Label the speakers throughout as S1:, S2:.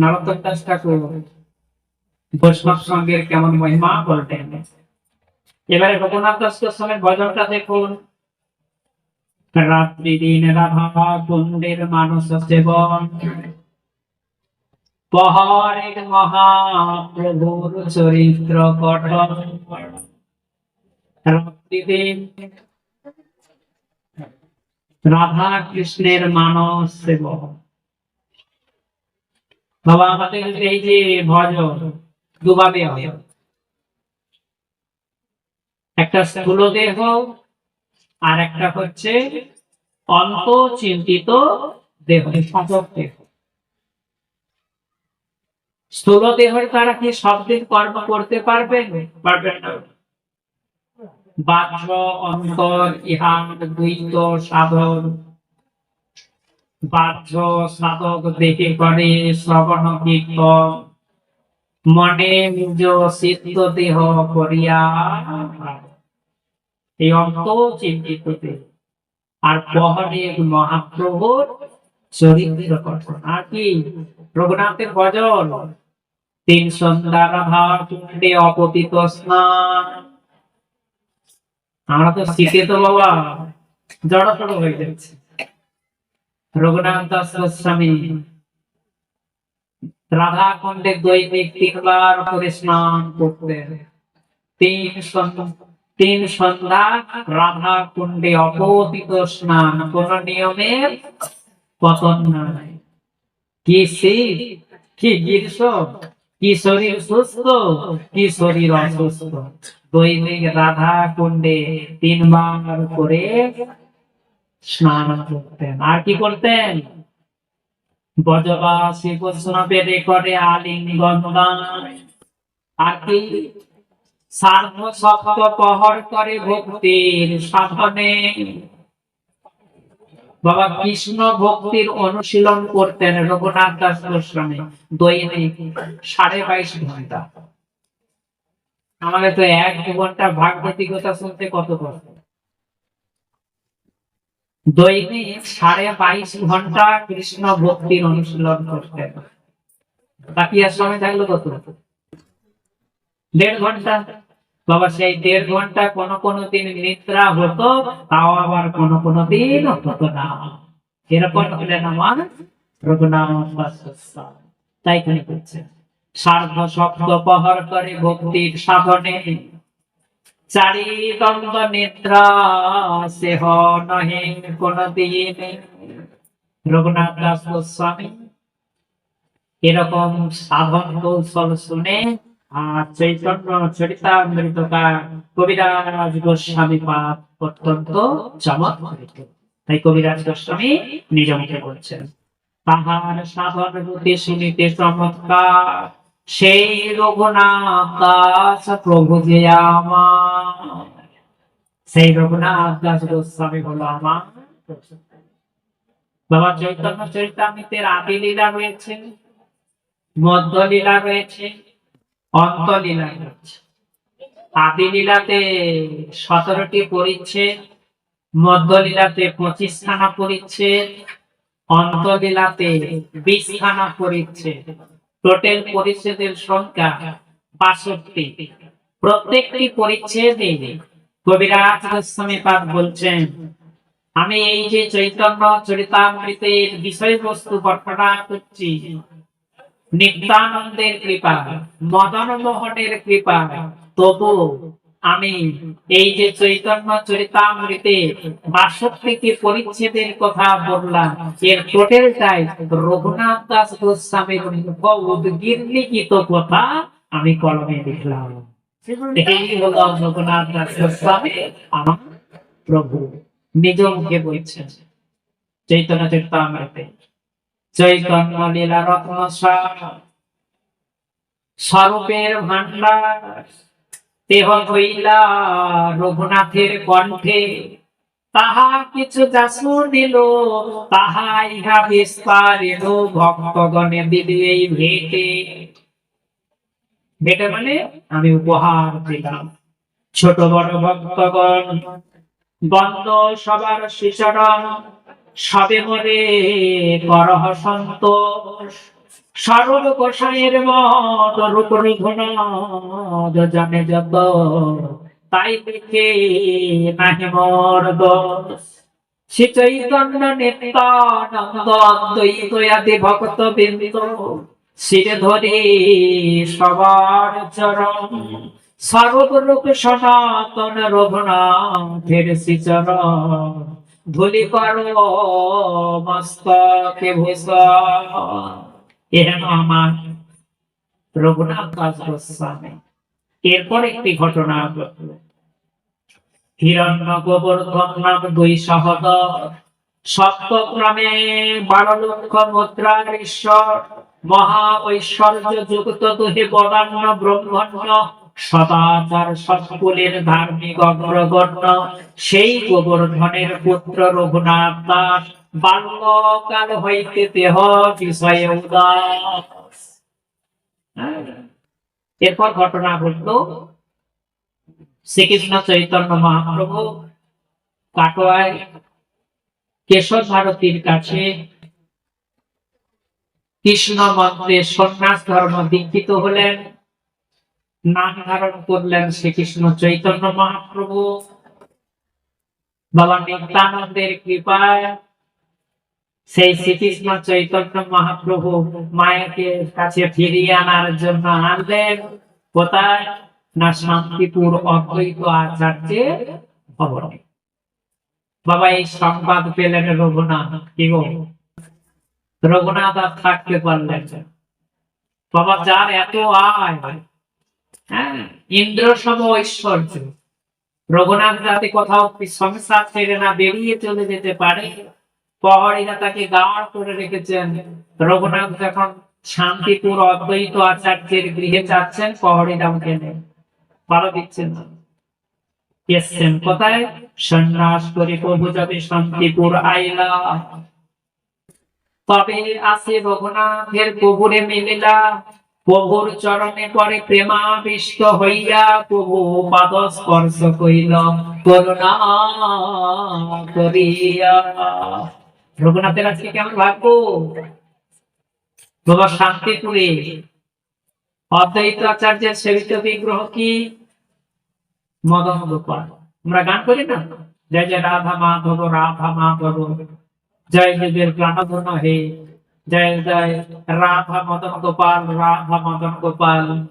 S1: নরোত্তম দাস ঠাকুর বৈষ্ণব সঙ্গের কেমন মহিমা বলতেন। এবারে রঘুনাথ দাস গোস্বামীর ভজনটা দেখুন। রাত্রি দিন রাধা কুণ্ডের মানস সেবন। পহরের মহাপ্রভুর চরিত্র গঠন রাত্রি রাধা কৃষ্ণের মানস সেবন। বাবা আমাদের এই যে ভজন দুভাবে হয় একটা স্থূল দেহ আর একটা হচ্ছে অন্ত চিন্তিত দেহ দেহ। স্থূল দেহের দ্বারা কি শব্দের কর্ম করতে পারবেন? পারবেন না। অন্তর, ইহার, দ্বৈত, সাধন। বাহ্য সাধক দেখে করে শ্রবণ কীর্তন। মনে নিজ সিদ্ধ দেহ করিয়া এই অন্ত চিন্তিত আর মহাপ্রভুর চরিত্র আর কি? রঘুনাথের ভজন। তিন সন্ধ্যা রাধা অপতিত স্নান। আমরা তো শীতে তো বাবা, জড়সড় হয়ে যাচ্ছে। রঘুনাথ রাধা কুণ্ডে দৈনিক তিনবার করে স্নান করতেন তিন তিন সন্ধ্যা রাধা কুণ্ডে অপতিত স্নান। কোন নিয়মের পতন নাই। কি শীত? কি গ্রীষ্ম? কি শরীর সুস্থ? কি শরীর অসুস্থ? দৈনিক রাধা কুণ্ডে তিনবার করে স্নান করতেন। আর কি করতেন? বজবাসী বৈষ্ণবে করে আলিঙ্গন। আর কি? সার্ধ সপ্ত পহর করে ভক্তির সাধনে। বাবা কৃষ্ণ ভক্তির অনুশীলন করতেন রঘুনাথ দাস গোস্বামী দৈনিক সাড়ে বাইশ ঘণ্টা। আমাদের তো এক ঘণ্টা ভাগবতিকতা শুনতে কত কষ্ট। দৈনিক সাড়ে বাইশ ঘণ্টা কৃষ্ণ ভক্তির অনুশীলন বাকি থাকল কত? দেড় ঘণ্টা? বাবা, সেই দেড় ঘণ্টা কোন কোন দিন নিদ্রা হতো, তাও আবার কোন কোন দিন হতো না। এরকম হলেন আমার গোস্বামী। তাই এখানে বলছে সার্ধ শব্দ পহর করে ভক্তির সাধনে চারি দ্বন্দ্ব নিদ্রা, সেহ নহে কোন দিন রঘুনাথ দাস গোস্বামী, এরকম সাধন কৌশল শুনে আর চৈতন্য চরিতামৃতকা কবিরাজ গোস্বামী পাঠ অত্যন্ত চমৎকৃত। তাই কবিরাজ গোস্বামী নিজ মুখে বলছেন, তাহার সাধন হতে শুনিতে চমৎকার। সেই রঘুনাথ দাস প্রভু যে আমার সেই রঘুনাথ দাস গোস্বামী হলো আমার বাবা চৈতন্য চরিতামৃতের আদি লীলা রয়েছে মধ্য লীলা রয়েছে, অন্তলীলা রয়েছে। আদি লীলাতে সতেরোটি পরিচ্ছেদ মধ্য লীলাতে পঁচিশ খানা পরিচ্ছেদ, অন্তলীলাতে বিশ খানা পরিচ্ছেদ। টোটাল পরিচ্ছেদের সংখ্যা বাষট্টি। প্রত্যেকটি পরিচ্ছেদে কবিরাজ গোস্বামী পাদ বলছেন, আমি এই যে চৈতন্য চরিতামৃতের বিষয়বস্তু বর্ণনা করছি, নিত্যানন্দের কৃপা, মদন মোহনের কৃপা, তবু আমি এই যে চৈতন্য চরিতামৃতে পরিচ্ছেদের কথা বললাম, এর টোটালটাই রঘুনাথ দাস গোস্বামীর উদ্গীর্ণিত কথা আমি কলমে লিখলাম। এই হলো রঘুনাথ দাস আমার প্রভু। নিজ মুখে বলছেন চৈতন্য চরিতামৃতে চৈতন্য লীলা রত্ন স্বরূপের ভান্ডার দেহ হইলা রঘুনাথের কণ্ঠে। তাহা কিছু যাসু দিল তাহা ইহা বিস্তার এলো ভক্তগণে দিদি এই ভেটে। ভেটে মানে আমি উপহার দিলাম। ছোট বড় ভক্তগণ সবার শিশরণ সবে মরে করহ সন্তোষ। সরল মত রঘুনাথ জানে যত, তাই দেখে নাহি মোর দোষ। চৈতন্য নিত্যানন্দ দ্বৈত ভক্ত বৃন্দ শিরে ধরে সবার চরণ সর্বলোক সনাতন রঘুনাথের শ্রীচরণ। ধুলি করো মস্তকে ভূষণ এহেন আমার রঘুনাথ দাস গোস্বামী এরপর একটি ঘটনা ঘটল। হিরণ্য গোবর্ধন নাম দুই সহদর, সপ্তগ্রামে বারো লক্ষ মুদ্রার ঈশ্বর মহা ঐশ্বর্য যুক্ত ব্রহ্মণ্য, সদাচার ধার্মিক অগ্রগণ্য সেই গোবর্ধনের পুত্র রঘুনাথ দাস, বাল্যকাল হইতে দেহ বিষয়ে উদাস। এরপর ঘটনা ঘটলো শ্রীকৃষ্ণ চৈতন্য মহাপ্রভু কাটোয়ায় কেশব ভারতীর কাছে কৃষ্ণ মন্ত্রে সন্ন্যাস ধর্ম দীক্ষিত হলেন, নাম ধারণ করলেন শ্রীকৃষ্ণ চৈতন্য মহাপ্রভু। বাবা নিত্যানন্দের কৃপায় সেই শ্রীকৃষ্ণ চৈতন্য মহাপ্রভু মায়াকে কাছে ফিরিয়ে আনার জন্য আনলেন কোথায় না শান্তিপুর অদ্বৈত আচার্যের ভবনে। বাবা, এই সংবাদ পেলেন রঘুনাথ, কি রঘুনাথ আর থাকতে পারলেন বাবা, যার এত আয় হ্যাঁ ইন্দ্র সম ঐশ্বর্য। রঘুনাথ যাতে কোথাও সংসার ছেড়ে না বেরিয়ে চলে যেতে পারে, প্রহরীরা তাকে গাড় করে রেখেছেন। রঘুনাথ যখন শান্তিপুর অদ্বৈত আচার্যের গৃহে যাচ্ছেন, প্রহরীরা কেনে ভালো দিচ্ছেন। এসছেন কোথায়? সন্ন্যাস করে প্রভু যাবে শান্তিপুর আইলা। তবে আসে রঘুনাথের কবুরে মিলিলা। প্রভুর চরণে পরে প্রেমাবিষ্ট হইয়া প্রভু পাদ স্পর্শ কইল করুণা করিয়া। রঘুনাথের আজকে কেমন ভাগ্য শান্তিপুরে। অদ্বৈত আচার্যের সেবিত বিগ্রহ কি? মদন গোপাল। আমরা গান করি না? জয় জয় রাধা মাধব রাধা মাধব। জয় যুগের প্রাণধন হে। জয় জয়, রাধা মদন গোপাল, রাধা মদন গোপাল।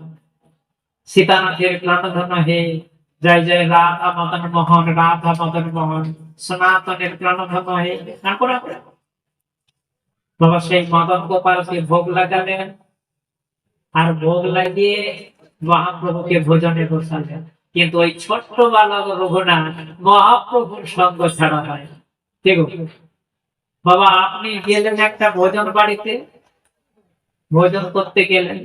S1: সীতানাথের প্রাণধন হে। জয় জয়, রাধা মদন মোহন, রাধা মদন মোহন। সনাতনের প্রাণধন হে। বাবা, সেই মদন গোপালকে ভোগ লাগালেন। আর ভোগ লাগিয়ে মহাপ্রভুকে ভোজনে বসালেন। কিন্তু ওই ছোট্ট বালক রঘুনাথ মহাপ্রভুর সঙ্গ ছাড়া হয়। ঠিক আছে? বাবা, আপনি গেলেন একটা ভোজন বাড়িতে? ভোজন করতে গেলেন।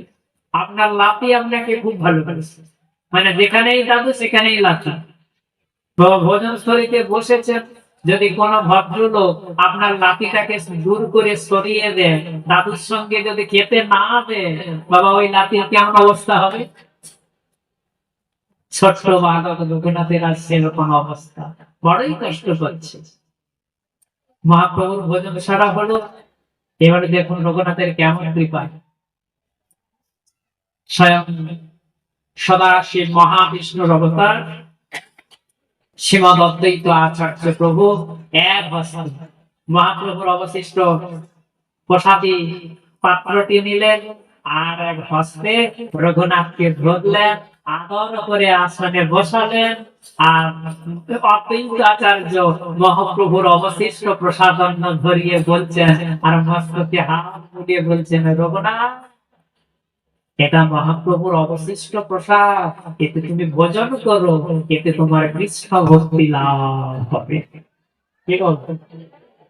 S1: আপনার লাতি আপনাকে খুব ভালোবাসে মানে যেখানেই দাদু সেখানেই লাতি বাবা, ভোজন স্থলিতে বসেছেন। যদি কোনো ভদ্রলোক আপনার লাতিটাকে দূর করে সরিয়ে দেয়, দাদুর সঙ্গে যদি খেতে না দেয়, বাবা, ওই লাতির কেমন অবস্থা হবে? ছোট্ট বালক রঘুনাথের আজ সেরকম অবস্থা। বড়ই কষ্ট করছে। মহাপ্রভুর ভোজন সারা হলো। এবারে দেখুন রঘুনাথের কেমন কৃপা। স্বয়ং সদাশিব মহাবিষ্ণুর অবতার। শ্রীমদ আচার্য প্রভু এক হস্তে মহাপ্রভুর অবশিষ্ট প্রসাদী পাত্রটি নিলেন আর এক হস্তে রঘুনাথকে ধরলেন। আদর করে আসনে বসালেন আর অদ্বৈত আচার্য মহাপ্রভুর অবশিষ্ট প্রসাদন্ন ধরিয়ে বলছেন আর মস্তকে হাত বলছেন, রঘুনাথ, এটা মহাপ্রভুর অবশিষ্ট প্রসাদ। এতে তুমি ভোজন করো, এতে তোমার কৃষ্ণ ভক্তি লাভ হবে। কি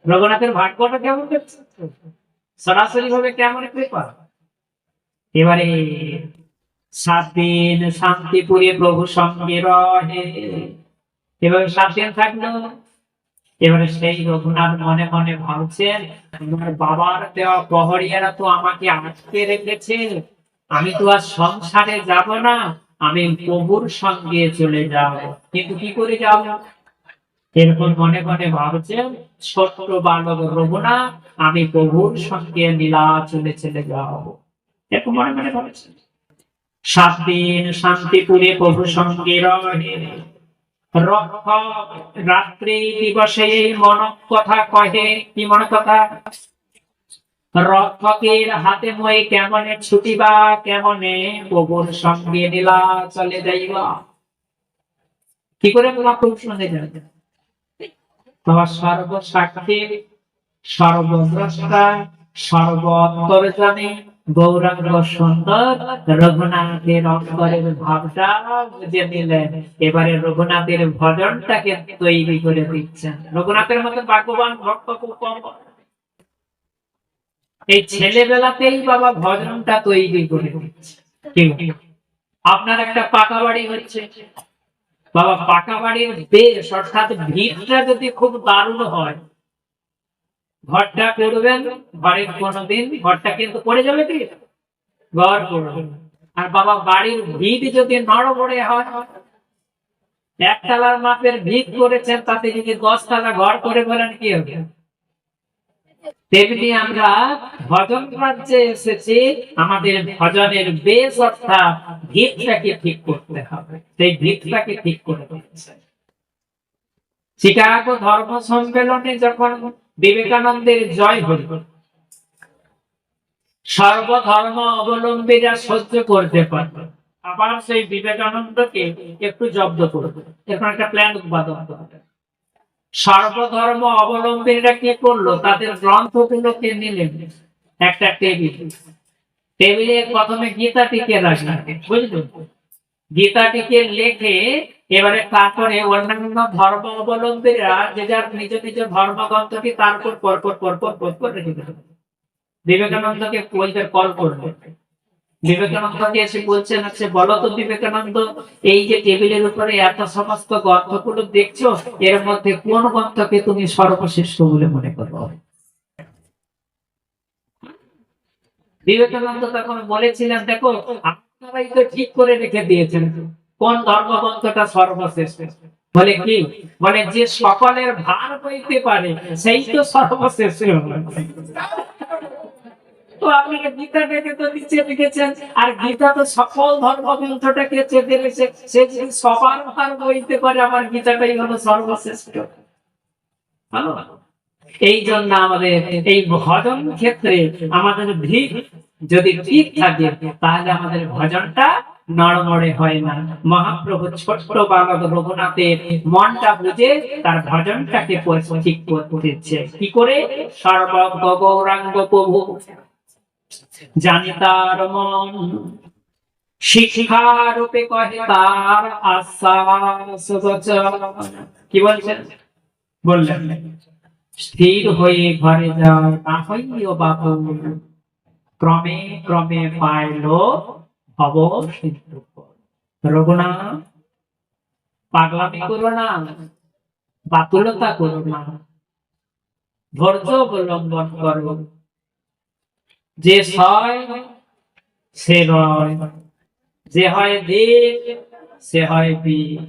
S1: রঘুনাথের ভাগ্যটা কেমন সরাসরি ভাবে কেমন কৃপা? এবারে সাত দিন শান্তিপুরে প্রভু সঙ্গে রহে। সাত দিন থাকল। এবারে সেই রঘুনাথ মনে মনে ভাবছেন বাবার দেওয়া প্রহরিয়ারা তো আমাকে আটকে রেখেছে। আমি তো আর সংসারে যাব না, আমি প্রভুর সঙ্গে চলে যাব। কিন্তু কি করে যাব? এরকম মনে মনে ভাবছেন, ছোট্ট বালক রঘুনাথ, আমি প্রভুর সঙ্গে নীলা চলে চলে যাব। এরকম মনে মনে ভাবছেন। সাত দিন শান্তিপুরে প্রভু সঙ্গে রাত্রি দিবসে মন কথা কহে, কি মন কথা? রক্ষকের হাতে মই কেমনে ছুটিবা, কেমনে প্রভুর সঙ্গে নীলা চলে যাইবা? কি করে মহাপ্রভুর সঙ্গে যাবে তোমার সর্বসাক্ষী সর্বদ্রষ্টা সর্বন্তর্জামী গৌরাঙ্গ সুন্দর, রঘুনাথের অন্তরের ভাবটা বুঝে নিলেন। এবারে রঘুনাথের ভজনটাকে তৈরি করে দিচ্ছেন? রঘুনাথের মতো ভাগ্যবান ভক্ত খুব কম। এই ছেলেবেলাতেই বাবা ভজনটা তৈরি করে দিচ্ছে আপনার একটা পাকা বাড়ি হচ্ছে। বাবা পাকা বাড়ির বেশ, অর্থাৎ ভিতটা যদি খুব দারুণ হয় ঘরটা করবেন ঘরের কোনোদিন ঘরটা কিন্তু পড়ে যাবে কি? ঘর পড়বে আর বাবা, বাড়ির ভিত যদি নড়বড়ে হয়, একতলার মাপের ভিত করেছেন, তাতে যদি দশ তলা ঘর করে বলেন কি হবে? তেমনি আমরা ভজন রাজ্যে এসেছি, আমাদের ভজনের বেশ অর্থাৎ ভিতটাকে ঠিক করতে হবে। সেই ভিতটাকে ঠিক করে দিচ্ছে চিকাগো ধর্ম সম্মেলনে যখন বিবেকানন্দের জয় হল সর্বধর্ম অবলম্বীরা সহ্য করতে পারবে আবার সেই বিবেকানন্দকে একটু জব্দ করবে এখন একটা প্ল্যান উৎপাদন সর্বধর্ম অবলম্বীরা কি করল? তাদের গ্রন্থগুলোকে নিলেন। একটা টেবিল টেবিলে প্রথমে গীতাটিকে রাখলেন। বুঝলেন? গীতাটিকে লেখে এবারে তারপরে অন্যান্য ধর্ম অবলম্বীরা যে যার নিজ নিজ ধর্মগ্রন্থটি তার উপর পরপর পরপর পরপর রেখে দিল। বিবেকানন্দকে বলতে কল করল। বিবেকানন্দকে এসে বলছেন হচ্ছে, বলো তো বিবেকানন্দ, এই যে টেবিলের উপরে এত সমস্ত গ্রন্থগুলো দেখছ, এর মধ্যে কোন গ্রন্থকে তুমি সর্বশ্রেষ্ঠ বলে মনে করো? বিবেকানন্দ তখন বলেছিলেন, দেখো, আপনারাই তো ঠিক করে রেখে দিয়েছেন। কোন ধর্মগ্রন্থটা সর্বশ্রেষ্ঠ? বলে কি? বলে যে সকলের ভার বইতে পারে, সেই তো সর্বশ্রেষ্ঠ তো আপনাকে তো নিচে লিখেছেন, আর গীতা তো সকল ধর্মগ্রন্থটাকে চেপে সে যদি ভার বইতে পারে, আমার গীতাটাই হলো সর্বশ্রেষ্ঠ। এই জন্য আমাদের এই ভজন ক্ষেত্রে আমাদের ভিড় যদি ঠিক থাকে, তাহলে আমাদের ভজনটা নড়মড়ে হয় না। মহাপ্রভু ছোট্ট বালক রঘুনাথের মনটা বুঝে তার ভজনটাকে ঠিক করতেছে। কি করে? সর্বজ্ঞ গৌরাঙ্গ প্রভু, জানি তার মন। শিক্ষা রূপে কহে তার আশ্বাস কি বলছেন? বললেন, স্থির হয়ে ঘরে যাও, না হইও বাবু ক্রমে ক্রমে পাইল ভব সিন্ধু রঘুনাথ, পাগলামি করো না, বাতুলতা করো না ধৈর্য অবলম্বন করো, যে সে রয় যে হয় দেব, সে হয় বীর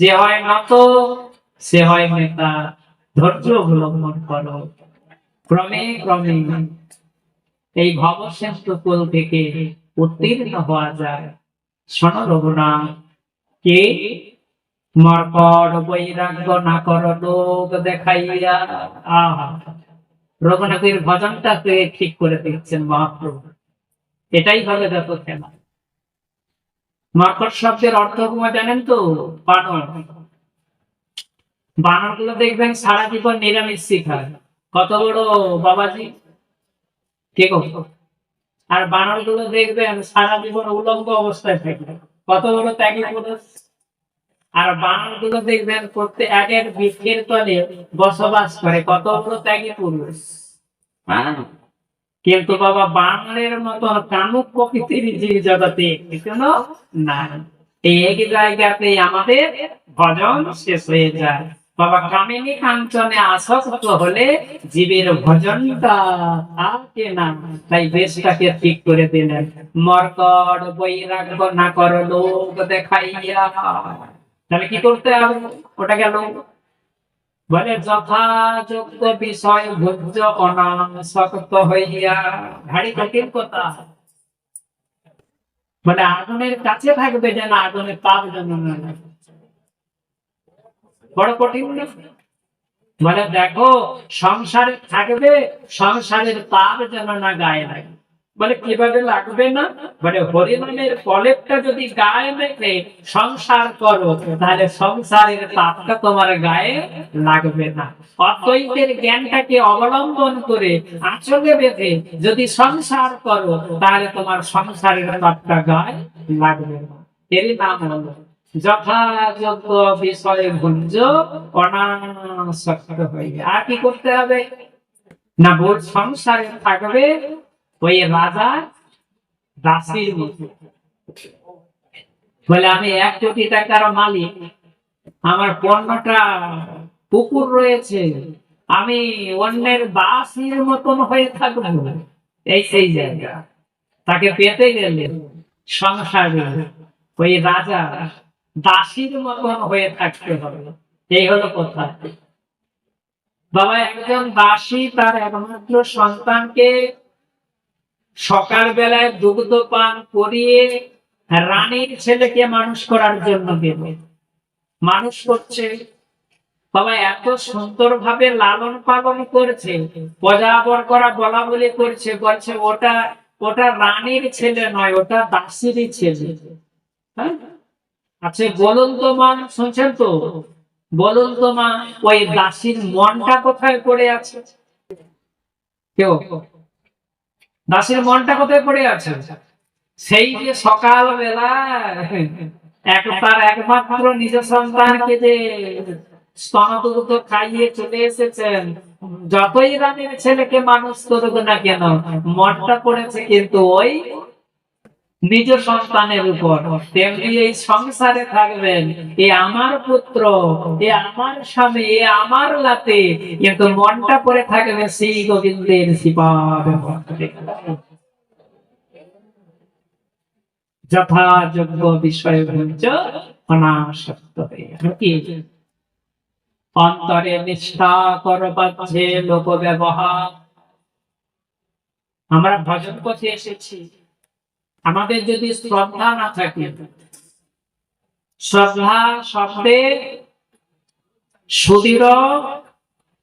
S1: যে হয় নত সে হয় নেতা, ধৈর্য অবলম্বন করো। ক্রমে ক্রমে এই ভবশ্রেষ্ঠ কুল থেকে উত্তীর্ণ হওয়া যায়। শোন রঘুনাথ, কে মর্কট বৈরাগ্য না কর লোক দেখাইয়া? রঘুনাথের ভজনটাকে ঠিক করে দিচ্ছেন মহাপ্রভু। এটাই হবে যত খেলা। মর্কট শব্দের অর্থ জানেন তো? বানর। বানরগুলো দেখবেন সারা জীবন নিরামিষ শিখায়। কত বড় বাবাজি? কে গো? আর বানরগুলো দেখবেন সারা জীবন উলঙ্গ অবস্থায় থাকবে। কত বড় ত্যাগী পুরুষ। আর বানরগুলো দেখবেন প্রত্যেক একের বৃক্ষের তলে বসবাস করে। কত বড় ত্যাগী পুরুষ। হ্যাঁ। কিন্তু বাবা বানরের মতন কানুক প্রকৃতির জীব জগতে কোনো না এই এক জায়গাতে আমাদের ভজন শেষ হয়ে যায়। বাবা কামিনী কাঞ্চনে আসক্ত হলে জীবের ভজনটা থাকে না, তাই বেশটাকে ঠিক করে দিলেন। বৈরাগ্য না কর লোক দেখাইয়া। তাহলে কি করতে হবে? ওটা গেল। বলে, যথাযোগ্য বিষয় ভোজ্য অনাসক্ত হইয়া। ভারী কঠিন কথা। বলে, আগুনের কাছে থাকবে যেন আগুনের তাপ যেন না। বড় কঠিন? বলে, দেখো, সংসারে থাকবে, সংসারের তাপ যেন না গায়ে লাগে। বলে, কীভাবে লাগবে না? বলে, হরিনামের কলেপটা যদি গায়ে মেখে সংসার করো, তাহলে সংসারের তাপটা তোমার গায়ে লাগবে না। অদ্বৈতের জ্ঞানটাকে অবলম্বন করে আচলে বেঁধে যদি সংসার করো, তাহলে তোমার সংসারের তাপটা গায়ে লাগবে না। এরই নাম হলো বিষয়ে অনাসক্ত হয়ে আর কি করতে হবে? না বোধ সংসারে থাকবে ওই রাজা মতো। বলে, আমি এক কোটি টাকার মালিক। আমার পণ্যটা পুকুর রয়েছে। আমি অন্যের বাসির মতন হয়ে থাকব। এই সেই জায়গা। তাকে পেতে গেলে সংসারে ওই রাজা দাসীর মতন হয়ে থাকতে হবে। এই হলো কথা। বাবা, একজন দাসী তার একমাত্র সন্তানকে সকাল বেলায় দুগ্ধ পান করিয়ে রানীর ছেলেকে মানুষ করার জন্য দেবে। মানুষ করছে। বাবা, এত সুন্দর ভাবে লালন পালন করছে পজাবর করা বলা বলি করছে, বলছে, ওটা ওটা রানীর ছেলে নয়, ওটা দাসীরই ছেলে। হ্যাঁ? আচ্ছা বলুন তো মা, শুনছেন তো? বলুন তো মা, ওই দাসীর মনটা কোথায় পড়ে আছে? কেউ? দাসীর মনটা কোথায় পড়ে আছে? সেই যে সকাল বেলা এক তার একমাত্র নিজ সন্তানকে যে স্তনদুগ্ধ খাইয়ে চলে এসেছেন, যতই রানীর ছেলেকে মানুষ করুক না কেন, মনটা পড়েছে, কিন্তু ওই নিজ সন্তানের উপর। তেমনি এই সংসারে থাকবেন। এ আমার পুত্র, এ আমার স্বামী, এ আমার লাতে। কিন্তু মনটা পড়ে থাকবে শ্রী গোবিন্দের শিবাব যথাযোগ্য বিষয় ভুঞ্জ অনাসক্ত অন্তরে নিষ্ঠা করবাচ্ছে লোক ব্যবহার আমরা ভজন পথে এসেছি। আমাদের যদি শ্রদ্ধা না থাকে, শ্রদ্ধা শব্দে সুদৃঢ়,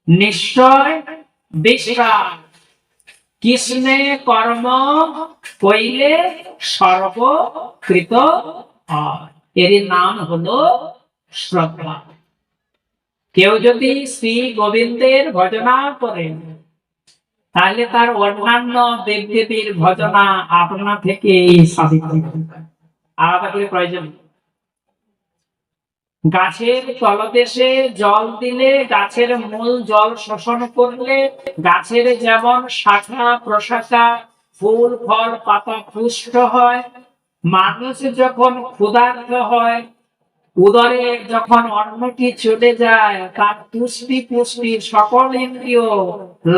S1: নিশ্চয় বিশ্বাস কৃষ্ণে কর্ম কইলে সর্বকৃত এর নাম হলো শ্রদ্ধা। কেউ যদি শ্রী গোবিন্দের ভজনা করেন তাহলে তার অন্যান্য দেবদেবীর ভজনা আপনা থেকে আলাদা করে প্রয়োজন গাছের তলদেশে জল দিলে, গাছের মূল জল শোষণ করলে, গাছের যেমন শাখা, প্রশাখা, ফুল, ফল, পাতা পুষ্ট হয়, মানুষ যখন ক্ষুধার্ত হয় উদরে যখন অন্নটি চলে যায়, তার তুষ্টি পুষ্টি সকল ইন্দ্রিয়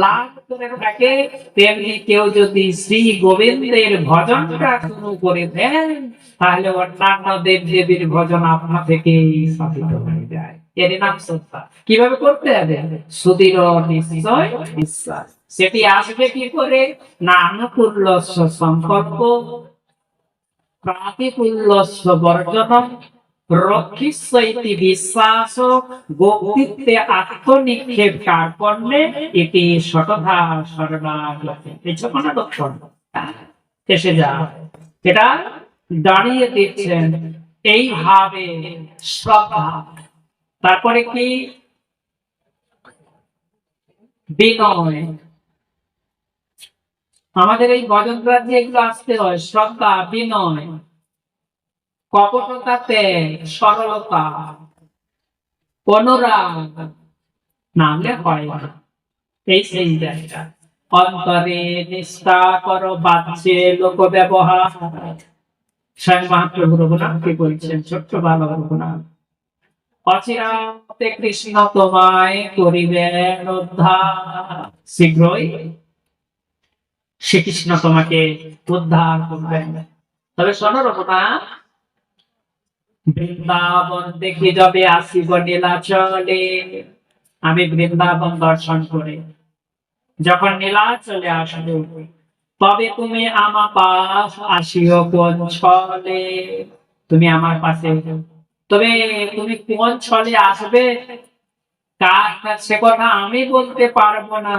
S1: লাভ করে থাকে, তেমনি কেউ যদি শ্রী গোবিন্দের ভজনটা শুরু করে দেন, তাহলে অন্যান্য দেব দেবীর ভজন আপনা থেকে সাধিত হয়ে যায়। এর নাম কীভাবে করতে হবে? সুদৃঢ় নিশ্চয় বিশ্বাস। সেটি আসবে কি করে? না আনুকূল্যস্য সম্পর্ক প্রাতিকূল্যস্য বর্জনম রক্ষিষ্যইতি বিশ্বাস গোক্তিত্বে আত্মনিক্ষেপ কার্পণ্যে এটি এসে এটা দাঁড়িয়ে দিচ্ছেন এইভাবে শ্রদ্ধা। তারপরে কি? বিনয়। আমাদের এই ভজন রাজ্যে এগুলো আসতে হয়, শ্রদ্ধা, বিনয়। কপটতাতে সরলতা। অনুরাগ নামলে হয় না। এই সেই জায়গা অন্তরে নিষ্ঠা কর বাচ্চে লোক ব্যবহার। স্বয়ং মহাপ্রভু বলছেন? ছোট্ট রঘুনাথ অচিরাতে কৃষ্ণ তোমায় করিবেন উদ্ধার। শীঘ্রই শ্রীকৃষ্ণ তোমাকে উদ্ধার করবেন। তবে শোনো রঘুনাথ বৃন্দাবন দেখে যাবে আসিব নীলাচলে। আমি বৃন্দাবন দর্শন করে যখন নীলাচলে আসব, তবে তুমি আমার পাশ আসিও কোন ছলে? তুমি আমার পাশে তবে তুমি কোন ছলে আসবে? কার সে কথা আমি বলতে পারব না।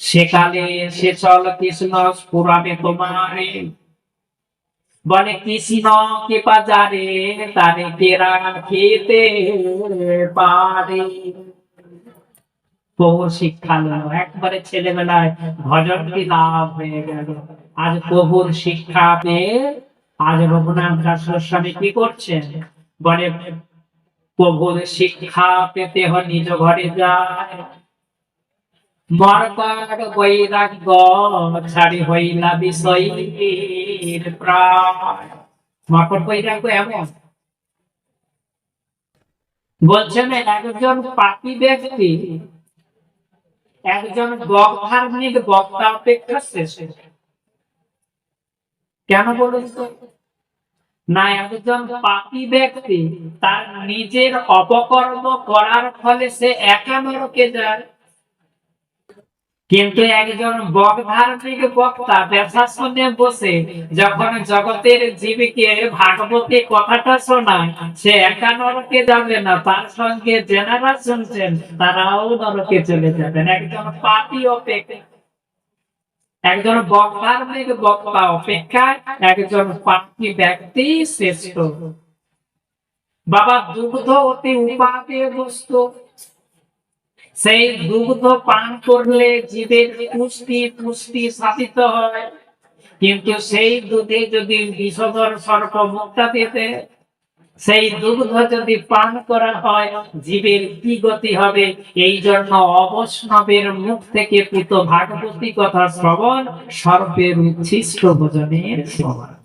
S1: সেকালে সে চল কৃষ্ণ পুরাবে তোমারে বলে কৃষ্ণ কে বাজারে তারে কেরা খেতে পারে। প্রভু শিক্ষা লাভ একবারে ছেলেবেলায় ভজনটি লাভ হয়ে গেল? আজ প্রভুর শিক্ষা পেয়ে, আজ রঘুনাথ দাস গোস্বামী কি করছেন? বলে প্রভুর শিক্ষা পেতে হয় নিজ ঘরে যায়। মরকট বৈরাগ্য ছাড়ি হইলা বিষয়ীর প্রায় মকর বৈরাগ্য এমন বলছেন একজন পাপি ব্যক্তি একজন ধার্মিক বক্তা অপেক্ষা শ্রেষ্ঠ কেন বলুন তো না একজন পাপি ব্যক্তি তার নিজের অপকর্ম করার ফলে সে একা নরকে যায় কিন্তু একজন বকধার্মিক বক্তা ব্যথা শুনে বসে যখন জগতের জীবকে ভাগবতী কথাটা শোনায়, সে একা নরকে যাবে না, তার সঙ্গে জেনারা শুনছেন, তারাও নরকে চলে যাবেন। একজন পাপি অপেক্ষা, একজন বকধার্মিক বক্তা অপেক্ষা একজন পাপি ব্যক্তি শ্রেষ্ঠ। বাবা দুগ্ধ অতি উপাদেয় বস্তু সেই দুগ্ধ পান করলে জীবের পুষ্টি পুষ্টি সাধিত হয়। কিন্তু সেই দুধে যদি বিষধর সর্প মুক্তা দিতে, সেই দুগ্ধ যদি পান করা হয়, জীবের কি গতি হবে? এই জন্য অবৈষ্ণবের মুখ থেকে পুত ভাগবতী কথা শ্রবণ, সর্বের উচ্ছিষ্ট ভোজনের সমান